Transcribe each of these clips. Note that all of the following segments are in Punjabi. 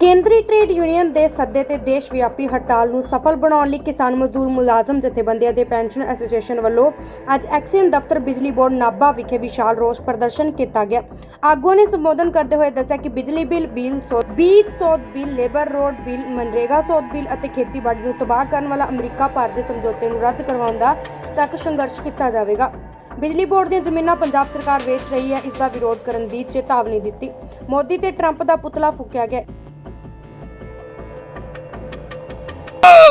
ਕੇਂਦਰੀ ਟ੍ਰੇਡ ਯੂਨੀਅਨ ਦੇ ਸੱਦੇ ਤੇ ਦੇਸ਼ ਵਿਆਪੀ ਹੜਤਾਲ ਨੂੰ ਸਫਲ ਬਣਾਉਣ ਲਈ ਕਿਸਾਨ ਮਜ਼ਦੂਰ ਮੁਲਾਜ਼ਮ ਜਥੇਬੰਦੀਆਂ ਦੇ ਪੈਨਸ਼ਨ ਐਸੋਸੀਏਸ਼ਨ ਵੱਲੋਂ ਅੱਜ ਐਕਸੀਅਨ ਦਫ਼ਤਰ ਬਿਜਲੀ ਬੋਰਡ ਨਾਭਾ ਵਿਖੇ ਵਿਸ਼ਾਲ ਰੋਸ ਪ੍ਰਦਰਸ਼ਨ ਕੀਤਾ ਗਿਆ। ਆਗੂਆਂ ਨੇ ਸੰਬੋਧਨ ਕਰਦੇ ਹੋਏ ਦੱਸਿਆ ਕਿ ਬਿਜਲੀ ਬਿੱਲ ਬਿੱਲ ਸੋਧ, ਬੀਜ ਸੋਧ ਬਿੱਲ, ਲੇਬਰ ਰੋਡ ਬਿੱਲ ਮਨਰੇਗਾ ਸੋਧ ਬਿੱਲ ਅਤੇ ਖੇਤੀਬਾੜੀ ਨੂੰ ਤਬਾਹ ਕਰਨ ਵਾਲਾ ਅਮਰੀਕਾ ਭਾਰਤ ਦੇ ਸਮਝੌਤੇ ਨੂੰ ਰੱਦ ਕਰਵਾਉਣ ਦਾ ਤੱਕ ਸੰਘਰਸ਼ ਕੀਤਾ ਜਾਵੇਗਾ। ਬਿਜਲੀ ਬੋਰਡ ਦੀਆਂ ਜ਼ਮੀਨਾਂ ਪੰਜਾਬ ਸਰਕਾਰ ਵੇਚ ਰਹੀ ਹੈ, ਇਸ ਦਾ ਵਿਰੋਧ ਕਰਨ ਦੀ ਚੇਤਾਵਨੀ ਦਿੱਤੀ। ਮੋਦੀ ਤੇ ਟਰੰਪ ਦਾ ਪੁਤਲਾ ਫੂਕਿਆ ਗਿਆ।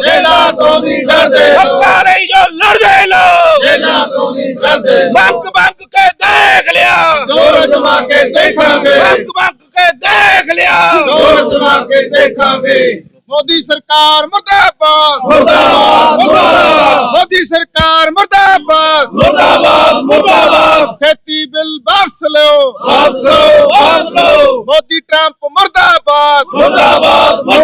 ਜੇਲਾਂ ਤੋਂ ਨਹੀਂ ਡਰਦੇ ਹੱਕਾਂ ਲਈ ਜੋ ਲੜਦੇ ਲੋਕ ਜੇਲਾਂ ਤੋਂ ਨਹੀਂ ਡਰਦੇ ਬੰਕ ਬੰਕ ਕੇ ਦੇਖ ਲਿਆ ਜ਼ੋਰ ਜਮਾ ਕੇ ਦੇਖਾਂਗੇ ਬੰਕ ਬੰਕ ਕੇ ਦੇਖ ਲਿਆ ਜ਼ੋਰ ਜਮਾ ਕੇ ਦੇਖਾਂਗੇ ਮੋਦੀ ਸਰਕਾਰ ਮੁਰਦਾਬਾਦ ਮੁਰਦਾਬਾਦ ਮੁਰਦਾਬਾਦ ਮੋਦੀ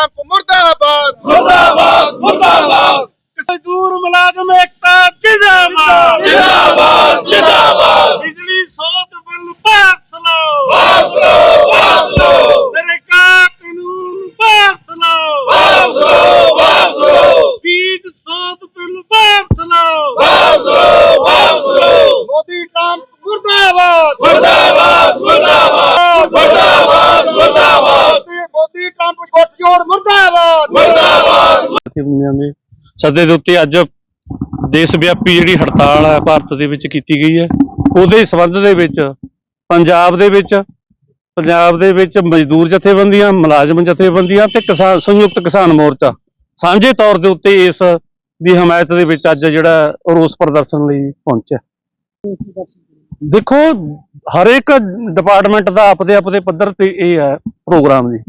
ਸਰਕਾਰ ਮੁਰਦਾਬਾਦ। ਮੁਰਦਾਬਾਦ ਮੁਰਦਾਬਾਦ। ਵਾਪਸ ਵਾਪਸ ਵਾਪਸ ਮਜ਼ਦੂਰ ਮੁਲਾਜ਼ਮ ਏਕਤਾ ਜਿੰਦਾਬਾਦ। ਜਿੰਦਾਬਾਦ ਜਿੰਦਾਬਾਦ। ਬਿਜਲੀ ਸੋਧ ਬਿੱਲ ਪਾਸ ਲਓ। ਵਾਪਸ ਲਓ ਵਾਪਸ ਲਓ। ਮੇਰੇ ਕਾ ਕਾਨੂੰਨ ਪਾਸ ਲਓ। ਵਾਪਸ ਲਓ ਵਾਪਸ ਲਓ। ਬੀਜ ਸੋਧ ਬਿੱਲ ਪਾਸ ਲਓ। ਵਾਪਸ ਲਓ ਵਾਪਸ ਲਓ। ਮੋਦੀ ਟਰੰਪ ਮੁਰਦਾਬਾਦ। ਮੁਰਦਾਬਾਦ ਮੁਰਦਾਬਾਦ ਮੁਰਦਾਬਾਦ ਮੋਦੀ ਟਰੰਪ ਗੁੱਟ ਜੋੜ ਮੁਰਦਾਬਾਦ ਮੁਰਦਾਬਾਦ ਜਥੇਬੰਦੀਆਂ ਸੱਦੇ ਦੇ ਉੱਤੇ ਅੱਜ ਦੇਸ਼ ਵਿਆਪੀ ਜਿਹੜੀ ਹੜਤਾਲ ਹੈ, ਭਾਰਤ ਦੇ ਵਿੱਚ ਕੀਤੀ ਗਈ ਹੈ। ਉਹਦੇ ਸੰਬੰਧ ਦੇ ਵਿੱਚ, ਪੰਜਾਬ ਦੇ ਵਿੱਚ, ਪੰਜਾਬ ਦੇ ਵਿੱਚ ਮਜ਼ਦੂਰ ਜਥੇਬੰਦੀਆਂ, ਮੁਲਾਜ਼ਮ ਜਥੇਬੰਦੀਆਂ ਤੇ ਕਿਸਾਨ, ਸੰਯੁਕਤ ਕਿਸਾਨ ਮੋਰਚਾ ਸਾਂਝੇ ਤੌਰ ਦੇ ਉੱਤੇ ਇਸ ਦੀ ਹਮਾਇਤ ਦੇ ਵਿੱਚ ਅੱਜ ਜਿਹੜਾ ਰੋਸ ਪ੍ਰਦਰਸ਼ਨ ਲਈ ਪਹੁੰਚਿਆ। ਦੇਖੋ, ਹਰੇਕ ਡਿਪਾਰਟਮੈਂਟ ਦਾ ਆਪਦੇ ਆਪਦੇ ਪੱਧਰ ਤੇ ਇਹ ਹੈ ਪ੍ਰੋਗਰਾਮ ਜੀ।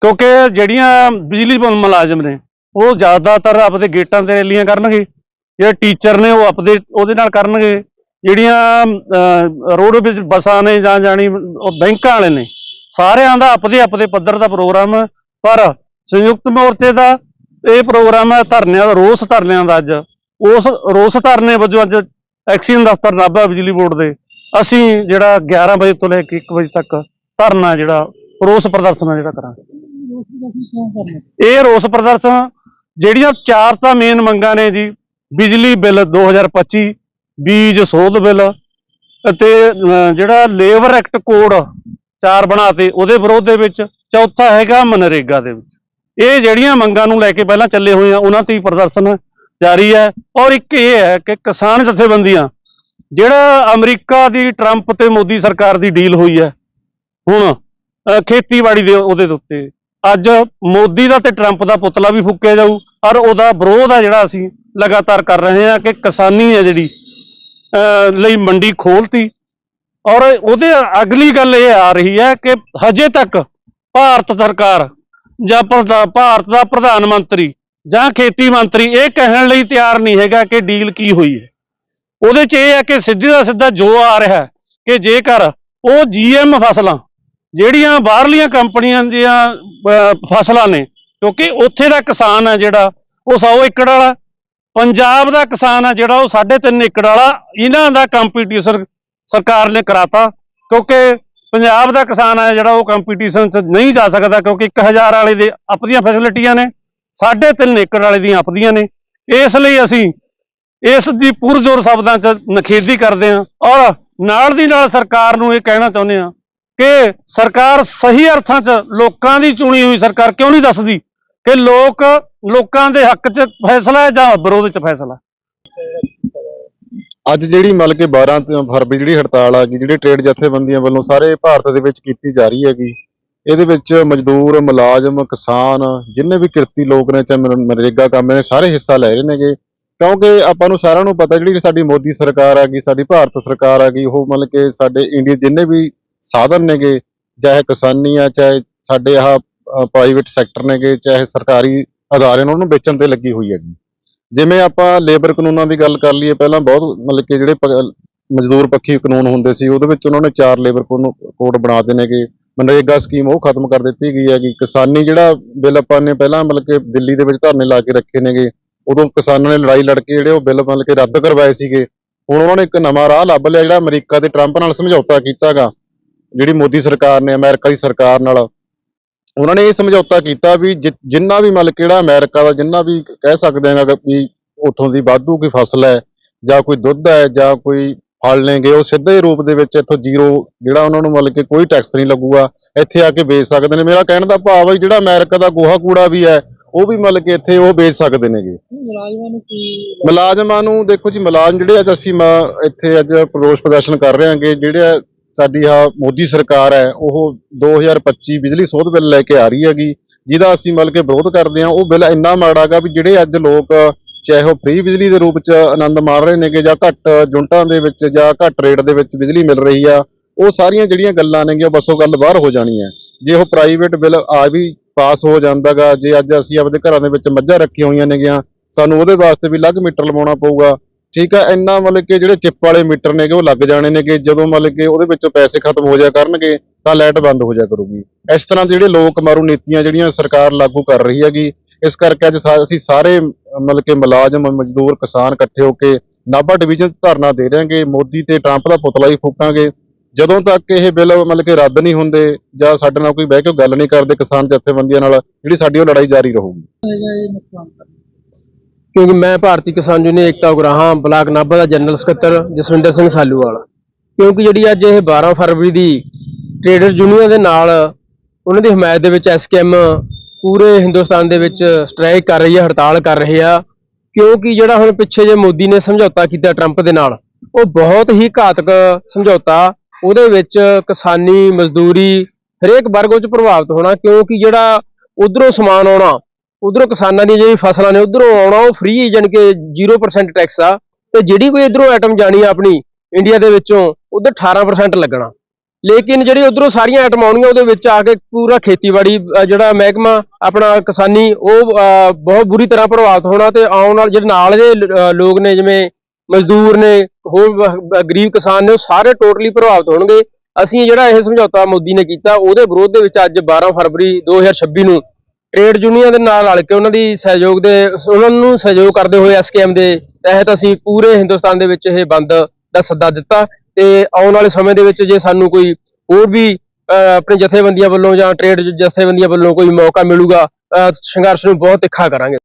ਕਿਉਂਕਿ ਜਿਹੜੀਆਂ ਬਿਜਲੀ ਮੁਲਾਜ਼ਮ ਨੇ ਉਹ ਜ਼ਿਆਦਾਤਰ ਆਪਦੇ ਗੇਟਾਂ ਤੇ ਰੈਲੀਆਂ ਕਰਨਗੇ, ਜਿਹੜੇ ਟੀਚਰ ਨੇ ਉਹ ਆਪਦੇ, ਉਹਦੇ ਨਾਲ ਕਰਨਗੇ। ਜਿਹੜੀਆਂ ਰੋਡ ਵਿੱਚ ਬੱਸਾਂ ਨੇ ਜਾਂ ਜਾਣੀ, ਉਹ ਬੈਂਕਾਂ ਵਾਲੇ ਨੇ, ਸਾਰਿਆਂ ਦਾ ਆਪਦੇ ਆਪਦੇ ਪੱਧਰ ਦਾ ਪ੍ਰੋਗਰਾਮ, ਪਰ ਸੰਯੁਕਤ ਮੋਰਚੇ ਦਾ ਇਹ ਪ੍ਰੋਗਰਾਮ ਹੈ ਧਰਨਿਆਂ ਦਾ, ਰੋਸ ਧਰਨਿਆਂ ਦਾ ਅੱਜ। ਉਸ ਰੋਸ ਧਰਨੇ ਵਜੋਂ ਅੱਜ ਐਕਸੀਅਨ ਦਫ਼ਤਰ ਨਾਭਾ ਬਿਜਲੀ ਬੋਰਡ ਦੇ, ਅਸੀਂ ਜਿਹੜਾ 11 ਵਜੇ ਤੋਂ ਲੈ ਕੇ 1 ਵਜੇ ਤੱਕ ਧਰਨਾ ਜਿਹੜਾ, ਰੋਸ ਪ੍ਰਦਰਸ਼ਨ ਆ ਜਿਹੜਾ ਕਰਾਂਗੇ। ਇਹ ਰੋਸ ਪ੍ਰਦਰਸ਼ਨ ਜਿਹੜੀਆਂ ਚਾਰ ਤਾਂ ਮੇਨ ਮੰਗਾਂ ਨੇ ਜੀ, ਬਿਜਲੀ ਬਿੱਲ 2025 ਬੀਜ ਸੋਧ ਬਿੱਲ ਅਤੇ ਜਿਹੜਾ ਲੇਬਰ ਐਕਟ ਕੋਡ ਚਾਰ ਬਣਾਤੇ, ਉਹਦੇ ਵਿਰੋਧ ਦੇ ਵਿੱਚ ਚੌਥਾ ਹੈਗਾ ਮਨਰੇਗਾ ਦੇ ਵਿੱਚ। ਇਹ ਜਿਹੜੀਆਂ ਮੰਗਾਂ ਨੂੰ ਲੈ ਕੇ ਪਹਿਲਾਂ ਚੱਲੇ ਹੋਏ ਆ, ਉਹਨਾਂ ਤੇ ਪ੍ਰਦਰਸ਼ਨ ਜਾਰੀ ਹੈ ਔਰ ਇੱਕ ਇਹ ਹੈ ਕਿ ਕਿਸਾਨ ਜਥੇਬੰਦੀਆਂ, ਜਿਹੜਾ ਅਮਰੀਕਾ ਦੀ ਟਰੰਪ ਤੇ ਮੋਦੀ ਸਰਕਾਰ ਦੀ ਡੀਲ ਹੋਈ ਹੈ, ਹੁਣ ਖੇਤੀਬਾੜੀ ਦੇ ਉਹਦੇ ਉੱਤੇ ਅੱਜ ਮੋਦੀ ਦਾ ਤੇ ਟਰੰਪ ਦਾ ਪੁਤਲਾ ਵੀ ਫੂਕਿਆ ਜਾਊ ਔਰ ਉਹਦਾ ਵਿਰੋਧ ਆ ਜਿਹੜਾ ਅਸੀਂ ਲਗਾਤਾਰ ਕਰ ਰਹੇ ਹਾਂ ਕਿ ਕਿਸਾਨੀ ਹੈ ਜਿਹੜੀ ਅਹ, ਲਈ ਮੰਡੀ ਖੋਲਤੀ ਔਰ ਉਹਦੇ ਅਗਲੀ ਗੱਲ ਇਹ ਆ ਰਹੀ ਹੈ ਕਿ ਹਜੇ ਤੱਕ ਭਾਰਤ ਸਰਕਾਰ ਜਾਂ ਭਾਰਤ ਦਾ ਪ੍ਰਧਾਨ ਮੰਤਰੀ ਜਾਂ ਖੇਤੀ ਮੰਤਰੀ ਇਹ ਕਹਿਣ ਲਈ ਤਿਆਰ ਨਹੀਂ ਹੈਗਾ ਕਿ ਡੀਲ ਕੀ ਹੋਈ ਹੈ। ਉਹਦੇ 'ਚ ਇਹ ਹੈ ਕਿ ਸਿੱਧੇ ਦਾ ਸਿੱਧਾ ਜੋ ਆ ਰਿਹਾ ਕਿ ਜੇਕਰ ਉਹ ਜੀਐਮ ਫਸਲਾਂ ਜਿਹੜੀਆਂ ਬਾਹਰਲੀਆਂ ਕੰਪਨੀਆਂ ਦੀਆਂ ਫਸਲਾਂ ਨੇ, ਕਿਉਂਕਿ ਉੱਥੇ ਦਾ ਕਿਸਾਨ ਹੈ ਜਿਹੜਾ, ਉਹ 100 ਏਕੜ ਵਾਲਾ, ਪੰਜਾਬ ਦਾ ਕਿਸਾਨ ਹੈ ਜਿਹੜਾ, ਉਹ 3.5 ਏਕੜ ਵਾਲਾ, ਇਹਨਾਂ ਦਾ ਕੰਪੀਟੀਸ਼ਨ ਸਰਕਾਰ ਨੇ ਕਰਾਤਾ, ਕਿਉਂਕਿ ਪੰਜਾਬ ਦਾ ਕਿਸਾਨ ਹੈ ਜਿਹੜਾ, ਉਹ ਕੰਪੀਟੀਸ਼ਨ 'ਚ ਨਹੀਂ ਜਾ ਸਕਦਾ, ਕਿਉਂਕਿ 1000 ਵਾਲੇ ਦੇ ਆਪਣੀਆਂ ਫੈਸਿਲਿਟੀਆਂ ਨੇ 3.5 ਏਕੜ ਵਾਲੇ ਦੀਆਂ ਆਪਣੀਆਂ ਨੇ, ਇਸ ਲਈ ਅਸੀਂ ਇਸ ਦੀ ਪੁਰਜ਼ੋਰ ਸ਼ਬਦਾਂ 'ਚ ਨਖੇਦੀ ਕਰਦੇ ਹਾਂ, ਔਰ ਨਾਲ ਦੀ ਨਾਲ ਸਰਕਾਰ ਨੂੰ ਇਹ ਕਹਿਣਾ ਚਾਹੁੰਦੇ ਹਾਂ ਕਿ ਸਰਕਾਰ ਸਹੀ ਅਰਥਾਂ 'ਚ ਲੋਕਾਂ ਦੀ ਚੁਣੀ ਹੋਈ ਸਰਕਾਰ ਕਿਉਂ ਨਹੀਂ ਦੱਸਦੀ? ਕਿ ਲੋਕ ਲੋਕਾਂ ਦੇ ਹੱਕ 'ਚ ਫੈਸਲਾ ਹੈ ਜਾਂ ਵਿਰੋਧ 'ਚ ਫੈਸਲਾ? ਅੱਜ ਜਿਹੜੀ ਮਤਲਬ ਕਿ 12 ਫਰਵਰੀ ਜਿਹੜੀ ਹੜਤਾਲ ਆ ਗਈ, ਜਿਹੜੇ ਟ੍ਰੇਡ ਜਥੇਬੰਦੀਆਂ ਵੱਲੋਂ ਸਾਰੇ ਭਾਰਤ ਦੇ ਵਿੱਚ ਕੀਤੀ ਜਾ ਰਹੀ ਹੈਗੀ, ਇਹਦੇ ਵਿੱਚ ਮਜ਼ਦੂਰ, ਮੁਲਾਜ਼ਮ, ਕਿਸਾਨ, ਜਿੰਨੇ ਵੀ ਕਿਰਤੀ ਲੋਕ ਨੇ, ਚਾਹੇ ਮਨ- ਮਨਰੇਗਾ ਕੰਮ ਨੇ, ਸਾਰੇ ਹਿੱਸਾ ਲੈ ਰਹੇ ਨੇਗੇ। ਕਿਉਂਕਿ ਆਪਾਂ ਨੂੰ ਸਾਰਿਆਂ ਨੂੰ ਪਤਾ, ਜਿਹੜੀ ਸਾਡੀ ਮੋਦੀ ਸਰਕਾਰ ਆ ਗਈ, ਸਾਡੀ ਭਾਰਤ ਸਰਕਾਰ ਆ ਗਈ, ਉਹ ਮਤਲਬ ਕਿ ਸਾਡੇ ਇੰਡੀਆ ਜਿੰਨੇ ਵੀ ਸਾਧਨ ਨੇਗੇ, ਚਾਹੇ ਕਿਸਾਨੀ ਆ, ਚਾਹੇ ਸਾਡੇ ਆਹ ਪ੍ਰਾਈਵੇਟ ਸੈਕਟਰ ਨੇਗੇ, ਚਾਹੇ ਸਰਕਾਰੀ ਅਦਾਰੇ ਨੇ, ਉਹਨੂੰ ਵੇਚਣ ਤੇ ਲੱਗੀ ਹੋਈ ਹੈਗੀ। ਜਿਵੇਂ ਆਪਾਂ ਲੇਬਰ ਕਾਨੂੰਨਾਂ ਦੀ ਗੱਲ ਕਰ ਲਈਏ, ਪਹਿਲਾਂ ਬਹੁਤ ਮਤਲਬ ਕਿ ਜਿਹੜੇ ਪ- ਮਜ਼ਦੂਰ ਪੱਖੀ ਕਾਨੂੰਨ ਹੁੰਦੇ ਸੀ, ਉਹਦੇ ਵਿੱਚ ਉਹਨਾਂ ਨੇ ਚਾਰ ਲੇਬਰ ਕੋਡ ਬਣਾ ਦਿੱਤੇ ਨੇਗੇ। ਮਨਰੇਗਾ ਸਕੀਮ ਉਹ ਖਤਮ ਕਰ ਦਿੱਤੀ ਗਈ ਹੈਗੀ। ਕਿਸਾਨੀ ਜਿਹੜਾ ਬਿੱਲ ਆਪਾਂ ਨੇ ਪਹਿਲਾਂ ਮਤਲਬ ਕਿ ਦਿੱਲੀ ਦੇ ਵਿੱਚ ਧਰਨੇ ਲਾ ਕੇ ਰੱਖੇ ਨੇਗੇ। ਉਦੋਂ ਕਿਸਾਨਾਂ ਨੇ ਲੜਾਈ ਲੜ ਕੇ ਜਿਹੜੇ ਉਹ ਬਿੱਲ ਮਤਲਬ ਕਿ ਰੱਦ ਕਰਵਾਏ ਸੀਗੇ। ਹੁਣ ਉਹਨਾਂ ਨੇ ਇੱਕ ਨਵਾਂ ਰਾਹ ਲੱਭ ਲਿਆ, ਜਿਹੜਾ ਅਮਰੀਕਾ ਦੇ ਟਰੰਪ ਨਾਲ ਸਮਝੌਤਾ ਕੀਤਾਗਾ ਜਿਹੜੀ ਮੋਦੀ ਸਰਕਾਰ ਨੇ ਅਮਰੀਕਾ ਦੀ ਸਰਕਾਰ ਨਾਲ ਉਹਨਾਂ ਨੇ ਇਹ ਸਮਝੌਤਾ ਕੀਤਾ ਵੀ ਜਿੰਨਾ ਵੀ ਮਤਲਬ ਕਿਹੜਾ ਅਮਰੀਕਾ ਦਾ ਜਿੰਨਾ ਵੀ ਕਹਿ ਸਕਦੇ ਹਾਂ ਕਿ ਉੱਥੋਂ ਦੀ ਵਾਧੂ ਕੋਈ ਫਸਲ ਹੈ ਜਾਂ ਕੋਈ ਦੁੱਧ ਹੈ ਜਾਂ ਕੋਈ ਫਲ ਨੇਗੇ ਉਹ ਸਿੱਧੇ ਰੂਪ ਦੇ ਵਿੱਚ ਇੱਥੋਂ ਜ਼ੀਰੋ ਜਿਹੜਾ ਉਹਨਾਂ ਨੂੰ ਮਤਲਬ ਕਿ ਕੋਈ ਟੈਕਸ ਨਹੀਂ ਲੱਗੂਗਾ ਇੱਥੇ ਆ ਕੇ ਵੇਚ ਸਕਦੇ ਨੇ। ਮੇਰਾ ਕਹਿਣ ਦਾ ਭਾਵ ਹੈ ਜਿਹੜਾ ਅਮਰੀਕਾ ਦਾ ਗੋਹਾ ਕੂੜਾ ਵੀ ਹੈ ਉਹ ਵੀ ਮਤਲਬ ਕਿ ਇੱਥੇ ਉਹ ਵੇਚ ਸਕਦੇ ਨੇਗੇ। ਮੁਲਾਜ਼ਮਾਂ ਨੂੰ ਦੇਖੋ ਜੀ ਮੁਲਾਜ਼ਮ ਜਿਹੜੇ ਅੱਜ ਅਸੀਂ ਇੱਥੇ ਅੱਜ ਰੋਸ ਪ੍ਰਦਰਸ਼ਨ ਕਰ ਰਹੇ ਹਾਂਗੇ ਜਿਹੜੇ ਸਾਡੀ ਆ ਮੋਦੀ ਸਰਕਾਰ ਹੈ, ਉਹ 2025 ਬਿਜਲੀ ਸੋਧ ਬਿੱਲ ਲੈ ਕੇ ਆ ਰਹੀ ਹੈਗੀ। ਜਿਹਦਾ ਅਸੀਂ ਮਤਲਬ ਕਿ ਵਿਰੋਧ ਕਰਦੇ ਹਾਂ, ਉਹ ਬਿੱਲ ਇੰਨਾ ਮਾੜਾ ਗਾ ਵੀ ਜਿਹੜੇ ਅੱਜ ਲੋਕ ਚਾਹੇ ਉਹ ਫ੍ਰੀ ਬਿਜਲੀ ਦੇ ਰੂਪ 'ਚ ਆਨੰਦ ਮਾਣ ਰਹੇ ਨੇਗੇ ਜਾਂ ਘੱਟ ਯੂਨਿਟਾਂ ਦੇ ਵਿੱਚ ਜਾਂ ਘੱਟ ਰੇਟ ਦੇ ਵਿੱਚ ਬਿਜਲੀ ਮਿਲ ਰਹੀ ਆ, ਉਹ ਸਾਰੀਆਂ ਜਿਹੜੀਆਂ ਗੱਲਾਂ ਨੇਗੀਆਂ ਬਸੋਂ ਗੱਲ ਬਾਹਰ ਹੋ ਜਾਣੀ ਹੈ। ਜੇ ਉਹ ਪ੍ਰਾਈਵੇਟ ਬਿੱਲ ਆ ਵੀ ਪਾਸ ਹੋ ਜਾਂਦਾਗਾ ਜੇ ਅੱਜ ਅਸੀਂ ਆਪਦੇ ਘਰਾਂ ਦੇ ਵਿੱਚ ਮੱਝਾਂ ਰੱਖੀਆਂ ਹੋਈਆਂ ਨੇਗੀਆਂ, ਸਾਨੂੰ ਉਹਦੇ ਵਾਸਤੇ ਵੀ ਅਲੱਗ ਮੀਟਰ ਲਵਾਉਣਾ ਪਊਗਾ। ਠੀਕ ਆ, ਇੰਨਾ ਮਤਲਬ ਕਿ ਜਿਹੜੇ ਚਿੱਪ ਵਾਲੇ ਮੀਟਰ ਨੇਗੇ ਉਹ ਲੱਗ ਜਾਣੇ ਨੇਗੇ ਜਦੋਂ ਮਤਲਬ ਕਿ ਉਹਦੇ ਵਿੱਚੋਂ ਪੈਸੇ ਖਤਮ ਹੋ ਜਾ ਕਰਨਗੇ, ਤਾਂ ਲਾਈਟ ਬੰਦ ਹੋ ਜਾਇਆ ਕਰੂਗੀ। ਇਸ ਤਰ੍ਹਾਂ ਦੇ ਜਿਹੜੇ ਲੋਕ ਮਾਰੂ ਨੀਤੀਆਂ ਜਿਹੜੀਆਂ ਸਰਕਾਰ ਲਾਗੂ ਕਰ ਰਹੀ ਹੈਗੀ, ਇਸ ਕਰਕੇ ਅੱਜ ਅਸੀਂ ਸਾਰੇ ਮਤਲਬ ਕਿ ਮੁਲਾਜ਼ਮ, ਮਜ਼ਦੂਰ, ਕਿਸਾਨ ਇਕੱਠੇ ਹੋ ਕੇ ਨਾਭਾ ਡਿਵੀਜ਼ਨ 'ਚ ਧਰਨਾ ਦੇ ਰਹੇਗੇ ਮੋਦੀ ਤੇ ਟਰੰਪ ਦਾ ਪੁਤਲਾ ਹੀ ਫੂਕਾਂਗੇ। ਜਦੋਂ ਤੱਕ ਇਹ ਬਿੱਲ ਮਤਲਬ ਕਿ ਰੱਦ ਨਹੀਂ ਹੁੰਦੇ ਜਾਂ ਸਾਡੇ ਨਾਲ ਕੋਈ ਬਹਿ ਕੇ ਗੱਲ ਨਹੀਂ ਕਰਦੇ ਕਿਸਾਨ ਜਥੇਬੰਦੀਆਂ ਨਾਲ, ਜਿਹੜੀ ਸਾਡੀ ਉਹ ਲੜਾਈ ਜਾਰੀ ਰਹੂਗੀ। ਕਿਉਂਕਿ ਮੈਂ ਭਾਰਤੀ ਕਿਸਾਨ ਯੂਨੀਅਨ ਏਕਤਾ ਉਗਰਾਹਾਂ, ਬਲਾਕ ਨਾਭਾ ਦਾ ਜਨਰਲ ਸਕੱਤਰ ਜਸਵਿੰਦਰ ਸਿੰਘ ਸਾਲੂਵਾਲ। ਕਿਉਂਕਿ ਜਿਹੜੀ ਅੱਜ ਇਹ 12 ਫਰਵਰੀ ਦੀ ਟ੍ਰੇਡਰ ਯੂਨੀਅਨ ਦੇ ਨਾਲ ਉਹਨਾਂ ਦੀ ਹਮਾਇਤ ਦੇ ਵਿੱਚ ਐਸਕੇਐਮ ਪੂਰੇ ਹਿੰਦੁਸਤਾਨ ਦੇ ਵਿੱਚ ਸਟ੍ਰਾਈਕ ਕਰ ਰਹੀ ਹੈ, ਹੜਤਾਲ ਕਰ ਰਹੇ ਆ। ਕਿਉਂਕਿ ਜਿਹੜਾ ਹੁਣ ਪਿੱਛੇ ਜੇ ਮੋਦੀ ਨੇ ਸਮਝੌਤਾ ਕੀਤਾ ਟਰੰਪ ਦੇ ਨਾਲ, ਉਹ ਬਹੁਤ ਹੀ ਘਾਤਕ ਸਮਝੌਤਾ। ਉਹਦੇ ਵਿੱਚ ਕਿਸਾਨੀ ਮਜ਼ਦੂਰੀ ਹਰੇਕ ਵਰਗ ਉਹ ਚ ਪ੍ਰਭਾਵਿਤ ਹੋਣਾ, ਕਿਉਂਕਿ ਜਿਹੜਾ ਉਧਰੋਂ ਸਮਾਨ ਆਉਣਾ ਉਧਰੋਂ ਕਿਸਾਨਾਂ ਦੀਆਂ ਜਿਹੜੀ ਫਸਲਾਂ ਨੇ, ਉਧਰੋਂ ਆਉਣਾ, ਉਹ ਫ੍ਰੀ ਜਾਣੀ ਕਿ 0% ਟੈਕਸ ਆ। ਤੇ ਜਿਹੜੀ ਕੋਈ ਇਧਰੋਂ ਆਈਟਮ ਜਾਣੀ ਆ ਆਪਣੀ ਇੰਡੀਆ ਦੇ ਵਿੱਚੋਂ, ਉਧਰ 18% ਲੱਗਣਾ। ਲੇਕਿਨ ਜਿਹੜੀ ਉਧਰੋਂ ਸਾਰੀਆਂ ਆਈਟਮ ਆਉਣੀਆਂ ਉਹਦੇ ਵਿੱਚ ਆ ਕੇ ਪੂਰਾ ਖੇਤੀਬਾੜੀ ਜਿਹੜਾ ਮਹਿਕਮਾ ਆਪਣਾ ਕਿਸਾਨੀ, ਉਹ ਬਹੁਤ ਬੁਰੀ ਤਰ੍ਹਾਂ ਪ੍ਰਭਾਵਿਤ ਹੋਣਾ ਤੇ ਆਉਣ ਨਾਲ ਜਿਹੜੇ ਨਾਲ ਦੇ ਲੋਕ ਨੇ, ਜਿਵੇਂ ਮਜ਼ਦੂਰ ਨੇ, ਹੋਰ ਗਰੀਬ ਕਿਸਾਨ ਨੇ, ਉਹ ਸਾਰੇ ਟੋਟਲੀ ਪ੍ਰਭਾਵਿਤ ਹੋਣਗੇ। ਅਸੀਂ ਜਿਹੜਾ ਇਹ ਸਮਝੌਤਾ ਮੋਦੀ ਨੇ ਕੀਤਾ, ਉਹਦੇ ਵਿਰੋਧ ਦੇ ਵਿੱਚ ਅੱਜ 12 ਫਰਵਰੀ 2026 ਨੂੰ ਟ੍ਰੇਡ ਯੂਨੀਅਨ ਦੇ ਨਾਲ ਰਲ ਕੇ ਉਹਨਾਂ ਦੀ ਸਹਿਯੋਗ ਦੇ ਉਹਨਾਂ ਨੂੰ ਸਹਿਯੋਗ ਕਰਦੇ ਹੋਏ ਐਸਕੇਐਮ ਦੇ ਤਹਿਤ ਅਸੀਂ ਪੂਰੇ ਹਿੰਦੁਸਤਾਨ ਦੇ ਵਿੱਚ ਇਹ ਬੰਦ ਦਾ ਸੱਦਾ ਦਿੱਤਾ ਤੇ ਆਉਣ ਵਾਲੇ ਸਮੇਂ ਦੇ ਵਿੱਚ ਜੇ ਸਾਨੂੰ ਕੋਈ ਹੋਰ ਵੀ ਅਹ, ਆਪਣੇ ਜਥੇਬੰਦੀਆਂ ਵੱਲੋਂ ਜਾਂ ਟ੍ਰੇਡ ਜਥੇਬੰਦੀਆਂ ਵੱਲੋਂ ਕੋਈ ਮੌਕਾ ਮਿਲੂਗਾ ਸੰਘਰਸ਼ ਨੂੰ ਬਹੁਤ ਤਿੱਖਾ ਕਰਾਂਗੇ।